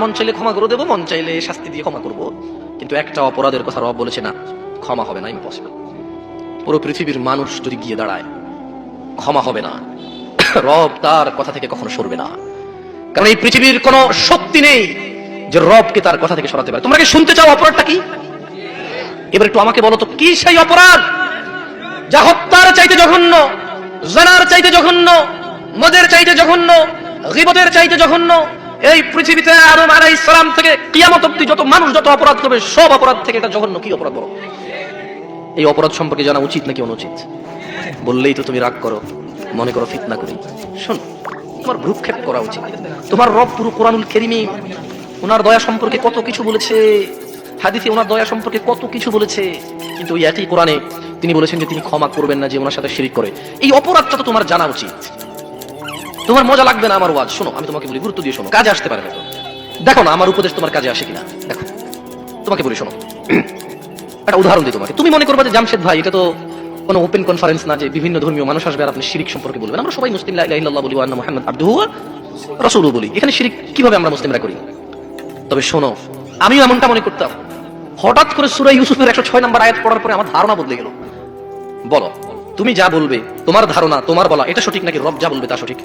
মন চাইলে ক্ষমা করে দেবো, মন চাইলে শাস্তি দিয়ে ক্ষমা করব। কিন্তু একটা অপরাধের কথা রব বলেছে না, ক্ষমা হবে না ইম্পসিবল পুরো পৃথিবীর মানুষ যদি গিয়ে দাঁড়ায়, ক্ষমা হবে না। রব তার কথা থেকে কখনো সরবে না। কারণ এই পৃথিবীর কোনো শক্তি নেই যে রবকে তার কথা থেকে সরাতে পারে। তোমরা কি শুনতে চাও অপরাধটা কি? এবার একটু আমাকে বলো তো, কি সেই অপরাধ যা হত্যার চাইতে জঘন্য, জানার চাইতে জঘন্য, মদের চাইতে জঘন্য, গিবতের চাইতে জঘন্য এই পৃথিবীতে আদম আলাইহিস সালাম থেকে কিয়ামত অব্দি যত মানুষ, যত অপরাধ করবে, সব অপরাধ থেকে এটা জঘন্য কি অপরাধ বলো? এই অপরাধ সম্পর্কে জানা উচিত নাকি অনুচিত? বললেই তো তুমি রাগ করো, মনে করো ফিতনা করি। শোন, তোমার ভ্রুক্ষেপ করা উচিত। তোমার রব পুরো কোরআনুল কেরিমে ওনার দয়া সম্পর্কে কত কিছু বলেছে, হাদিসে ওনার দয়া সম্পর্কে কত কিছু বলেছে, কিন্তু ওই একই কোরআনে তিনি বলেছেন যে তিনি ক্ষমা করবেন না যে ওনার সাথে শিরিক করে। এই অপরাধটা তো তোমার জানা উচিত। তোমার মজা লাগবে না আমার ওয়াজ। শোনো, আমি তোমাকে বলি, গুরুত্ব দিয়ে শোনো, কাজে আসতে পারে হয়তো দেখো না, আমার উপদেশ তোমার কাজে আসে কিনা? দেখো, তোমাকে বলি, শোনো। একটা উদাহরণ দিই তোমাকে। তুমি মনে করবে যে জামশেদ ভাই, এটা তো কোনো ওপেন কনফারেন্স না যে বিভিন্ন ধর্মীয় মানুষ আসবে আর আপনি শিরিক সম্পর্কে বলবেন। আমরা সবাই মুসলিম, লা বলি, ওয়া আন্না মুহাম্মদ আবদুহু ওয়া বলি। এখানে শিরিক কীভাবে আমরা মুসলিমরা করি? তবে শোনো, আমিও এমনটা মনে করতাম। হঠাৎ করে সূরা ইউসুফের 106 নম্বর আয়াত পড়ার পরে আমার ধারণা বদলে গেল। বলো তুমি যা বলবে, তোমার ধারণা, তোমার বলা, এটা সঠিক নাকি রব যা বলবে তা সঠিক?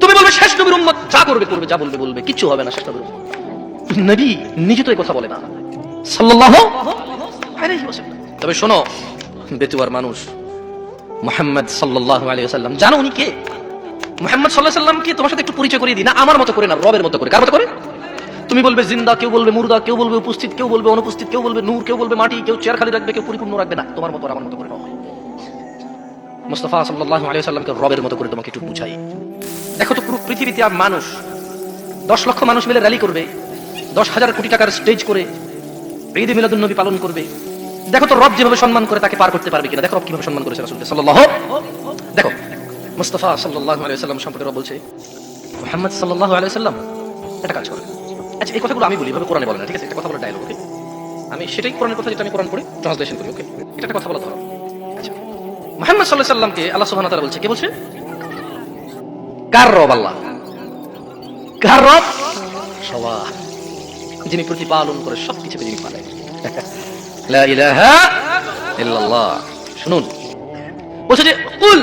তুমি বলবে, শেষ নবীর উম্মত যা করবে করবে, যা বলবে বলবে, কিচ্ছু হবে না শেষ নবীর নবী নিজে তো এই কথা বলে না। ওয়াসাল্লাম। তবে শোনো, বেতুয়ার মানুষ মুহাম্মদ আলাইহি ওয়াসাল্লাম, জানো উনি কে? মুহাম্মদ সাল্লাল্লাহু আলাইহি ওয়াসাল্লামকে তোমার সাথে একটু পরিচয় করিয়ে দিই। না, আমার মতো করে না, রবের মতো করে। কার মতো করে? তুমি বলবে, জিন্দা, কেউ বলবে, মুর্দা, কেউ বলবে, উপস্থিত, কেউ বলবে, অনুপস্থিত, কেউ বলবে, নূর, কেউ বলবে, মাটি, কেউ চেয়ার খালি রাখবে, কেউ পরিপূর্ণ রাখবে না। তোমার মতো আমার মতো করে নয় মুস্তাফা সাল্লাল্লাহু আলাইহি ওয়াসাল্লামকে রবের মতো করে তোমাকে একটু বুঝাই। দেখো তো পুরো পৃথিবীতে আর মানুষ, দশ লক্ষ মানুষ মিলে র্যালি করবে, দশ হাজার কোটি টাকার স্টেজ করে, ঈদ মিলাদুন নবী পালন করবে। দেখো তো রব যেভাবে সম্মান করে তাকে পার করতে পারবে কিনা, দেখো রব কীভাবে সম্মান করেছে রাসূলকে, সাল্লাল্লাহু দেখো, মুস্তাফা সাল্লাল্লাহু আলাইহি ওয়াসাল্লাম সম্পর্কে রব বলছে, মুহাম্মদ সাল্লাল্লাহু আলাইহি ওয়াসাল্লাম, একটা কাজ করে। আচ্ছা এই কথাগুলো আমি বলি, এভাবে কোরআনে বলে না, ঠিক আছে? একটা কথা বলে ডায়লগ ওকে আমি সেটাই কোরআনের কথা যেটা আমি কোরআন পড়ি ট্রান্সলেশন করি ওকে এটা একটা কথা বলা ধরো। মুহাম্মদ আলাইহি সাল্লামকে আল্লাহ তাআলা বলছে, কে বলছে? কার রব আল্লাহ। কার রব সবা যিনি প্রতিপালন করে যিনি লা ইলাহা ইল্লাল্লাহ। শুনুন। বলছে যে, কুল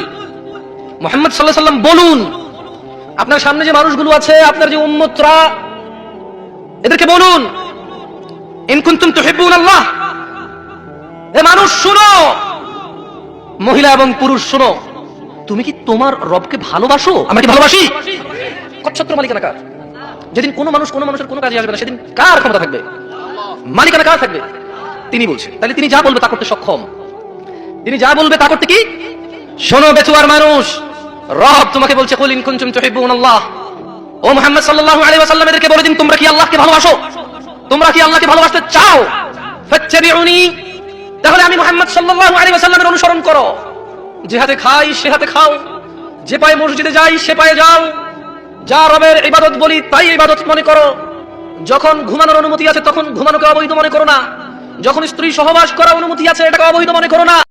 মুহাম্মদ আলাইহি সাল্লাম বলুন, আপনার সামনে যে মানুষগুলো আছে, আপনার যে উম্মতরা, এদেরকে বলুন, ইন কুনতুম তুহিব্বুন আল্লাহ এ মানুষ, শুনো। মহিলা এবং পুরুষ, শুনো। তুমি কি তোমার রবকে ভালোবাসো? আমরা কি ভালোবাসি? কচ্ছত্র মালিকানা কার? যেদিন কোনো মানুষ কোনো মানুষের কোনো কাজে আসবে না, সেদিন কার ক্ষমতা থাকবে? মালিকানা কার থাকবে? তিনি বলছে। তাহলে তিনি যা বলবে তা করতে সক্ষম। তিনি যা বলবে তা করতে কি? শোনো, বেচুয়ার মানুষ, রব তোমাকে বলছে, কুল ইন কুনতুম তুহিব্বুন আল্লাহ। ও মুহাম্মদ সাল্লাল্লাহু আলাইহি ওয়াসাল্লাম, এদেরকে বলে দিন, তোমরা কি আল্লাহকে ভালোবাসো? তোমরা কি আল্লাহকে ভালোবাসতে চাও? ফাত্তাবিউনি তাহলে আমি মোহাম্মদ সাল্লাল্লাহু আলী আসাল্লামের অনুসরণ করো। যে হাতে খাই, সে হাতে খাও। যে পায়ে মসজিদে যাই, সে পায়ে যাও। যা রবের ইবাদত বলি, তাই ইবাদত মনে করো। যখন ঘুমানোর অনুমতি আছে, তখন ঘুমানোকে অবৈধ মনে করো না। যখন স্ত্রী সহবাস করার অনুমতি আছে, এটাকে অবৈধ মনে করো না।